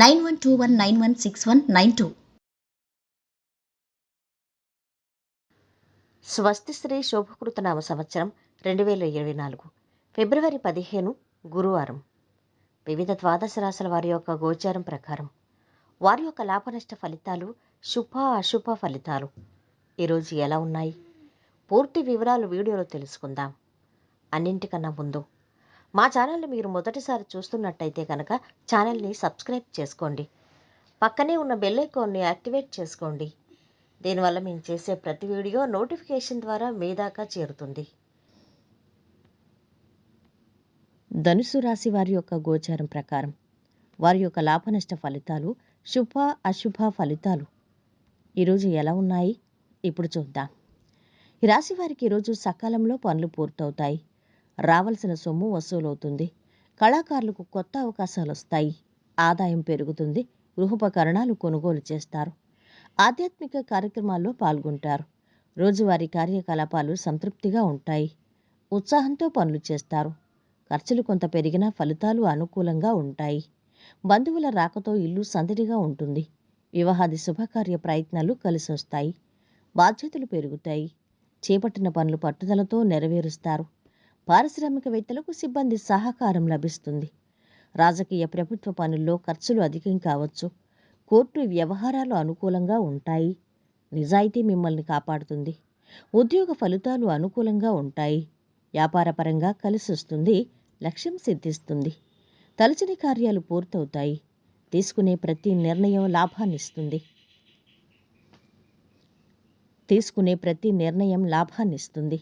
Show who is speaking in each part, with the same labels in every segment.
Speaker 1: nine one two one nine one six one nine two.
Speaker 2: స్వస్తి శ్రీ శోభకృతనామ సంవత్సరం రెండు వేల ఇరవై నాలుగు ఫిబ్రవరి పదిహేను గురువారం. వివిధ ద్వాదశ రాశుల వారి యొక్క గోచారం ప్రకారం వారి యొక్క లాభనష్ట ఫలితాలు శుభ అశుభ ఫలితాలు. ఈరోజు ఎలా ఉన్నాయి? పూర్తి వివరాలు వీడియోలో తెలుసుకుందాం. అన్నింటికన్నా ముందు మా ఛానల్ని మీరు మొదటిసారి చూస్తున్నట్టయితే కనుక ఛానల్ని సబ్స్క్రైబ్ చేసుకోండి. పక్కనే ఉన్న బెల్ ఐకాన్ని యాక్టివేట్ చేసుకోండి. దీనివల్ల మేము చేసే ప్రతి వీడియో నోటిఫికేషన్ ద్వారా మీ దాకా చేరుతుంది. ధనుసు రాశి వారి యొక్క గోచారం ప్రకారం వారి యొక్క లాభనష్ట ఫలితాలు శుభ అశుభ ఫలితాలు ఈరోజు ఎలా ఉన్నాయి? ఇప్పుడు చూద్దాం. ఈ రాశి వారికి ఈరోజు సకాలంలో పనులు పూర్తవుతాయి. రావాల్సిన సొమ్ము వసూలవుతుంది. కళాకారులకు కొత్త అవకాశాలు వస్తాయి ఆదాయం పెరుగుతుంది. గృహోపకరణాలు కొనుగోలు చేస్తారు. ఆధ్యాత్మిక కార్యక్రమాల్లో పాల్గొంటారు. రోజువారీ కార్యకలాపాలు సంతృప్తిగా ఉంటాయి. ఉత్సాహంతో పనులు చేస్తారు. ఖర్చులు కొంత పెరిగినా ఫలితాలు అనుకూలంగా ఉంటాయి. బంధువుల రాకతో ఇల్లు సందడిగా ఉంటుంది. వివాహాది శుభకార్య ప్రయత్నాలు కలిసొస్తాయి. బాధ్యతలు పెరుగుతాయి. చేపట్టిన పనులు పట్టుదలతో నెరవేరుస్తారు. పారిశ్రామికవేత్తలకు సిబ్బంది సహకారం లభిస్తుంది. రాజకీయ ప్రభుత్వ పనుల్లో ఖర్చులు అధికం కావచ్చు. కోర్టు వ్యవహారాలు అనుకూలంగా ఉంటాయి. నిజాయితీ మిమ్మల్ని కాపాడుతుంది. ఉద్యోగ ఫలితాలు అనుకూలంగా ఉంటాయి. వ్యాపారపరంగా కలిసొస్తుంది లక్ష్యం సిద్ధిస్తుంది. తలచిన కార్యాలు పూర్తవుతాయి. తీసుకునే ప్రతి నిర్ణయం లాభాన్నిస్తుంది తీసుకునే ప్రతి నిర్ణయం లాభాన్నిస్తుంది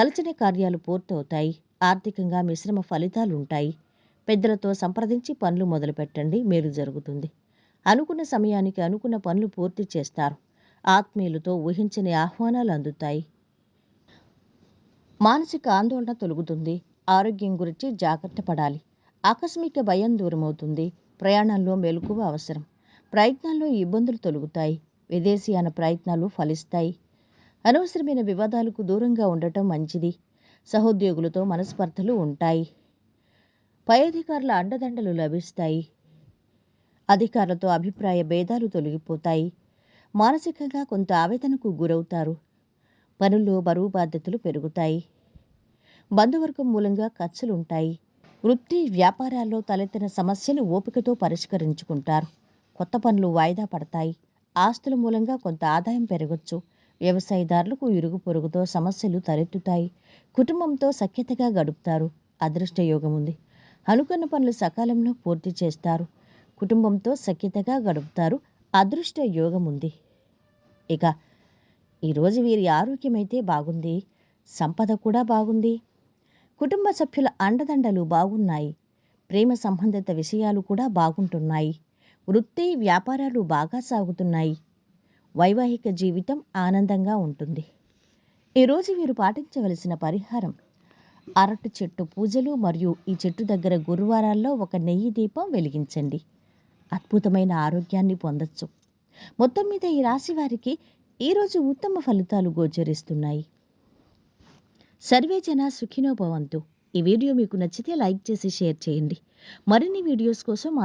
Speaker 2: తలచని కార్యాలు పూర్తవుతాయి. ఆర్థికంగా మిశ్రమ ఫలితాలు ఉంటాయి పెద్దలతో సంప్రదించి పనులు మొదలుపెట్టండి. మేలు జరుగుతుంది. అనుకున్న సమయానికి అనుకున్న పనులు పూర్తి చేస్తారు. ఆత్మీయులతో ఊహించని ఆహ్వానాలు అందుతాయి. మానసిక ఆందోళన తొలుగుతుంది. ఆరోగ్యం గురించి జాగ్రత్త పడాలి. ఆకస్మిక భయం దూరమవుతుంది. ప్రయాణంలో మెలకువ అవసరం. ప్రయత్నాల్లో ఇబ్బందులు తొలుగుతాయి. విదేశీయాన ప్రయత్నాలు ఫలిస్తాయి. అనవసరమైన వివాదాలకు దూరంగా ఉండటం మంచిది. సహోద్యోగులతో మనస్పర్ధలు ఉంటాయి. పై అధికారుల అండదండలు లభిస్తాయి. అధికారులతో అభిప్రాయ భేదాలు తొలగిపోతాయి. మానసికంగా కొంత ఆవేదనకు గురవుతారు. పనుల్లో బరువు బాధ్యతలు పెరుగుతాయి. బంధువర్గం మూలంగా ఖర్చులుంటాయి. వృత్తి వ్యాపారాల్లో తలెత్తిన సమస్యలు ఓపికతో పరిష్కరించుకుంటారు. కొత్త పనులు వాయిదా పడతాయి. ఆస్తుల మూలంగా కొంత ఆదాయం పెరగచ్చు. వ్యవసాయదారులకు ఇరుగు పొరుగుతో సమస్యలు తలెత్తుతాయి. కుటుంబంతో సఖ్యతగా గడుపుతారు. అదృష్టయోగం ఉంది అనుకున్న పనులు సకాలంలో పూర్తి చేస్తారు. కుటుంబంతో సఖ్యతగా గడుపుతారు. అదృష్ట యోగం ఉంది ఇక ఈరోజు వీరి ఆరోగ్యమైతే బాగుంది. సంపద కూడా బాగుంది. కుటుంబ సభ్యుల అండదండలు బాగున్నాయి. ప్రేమ సంబంధిత విషయాలు కూడా బాగుంటున్నాయి. వృత్తి వ్యాపారాలు బాగా సాగుతున్నాయి. వైవాహిక జీవితం ఆనందంగా ఉంటుంది. ఈరోజు వీరు పాటించవలసిన పరిహారం అరటి చెట్టు పూజలు మరియు ఈ చెట్టు దగ్గర గురువారాల్లో ఒక నెయ్యి దీపం వెలిగించండి. అద్భుతమైన ఆరోగ్యాన్ని పొందొచ్చు. మొత్తం మీద ఈ రాశి వారికి ఈరోజు ఉత్తమ ఫలితాలు గోచరిస్తున్నాయి. సర్వే జన సుఖినోభవంతు ఈ వీడియో మీకు నచ్చితే లైక్ చేసి షేర్ చేయండి. మరిన్ని వీడియోస్ కోసం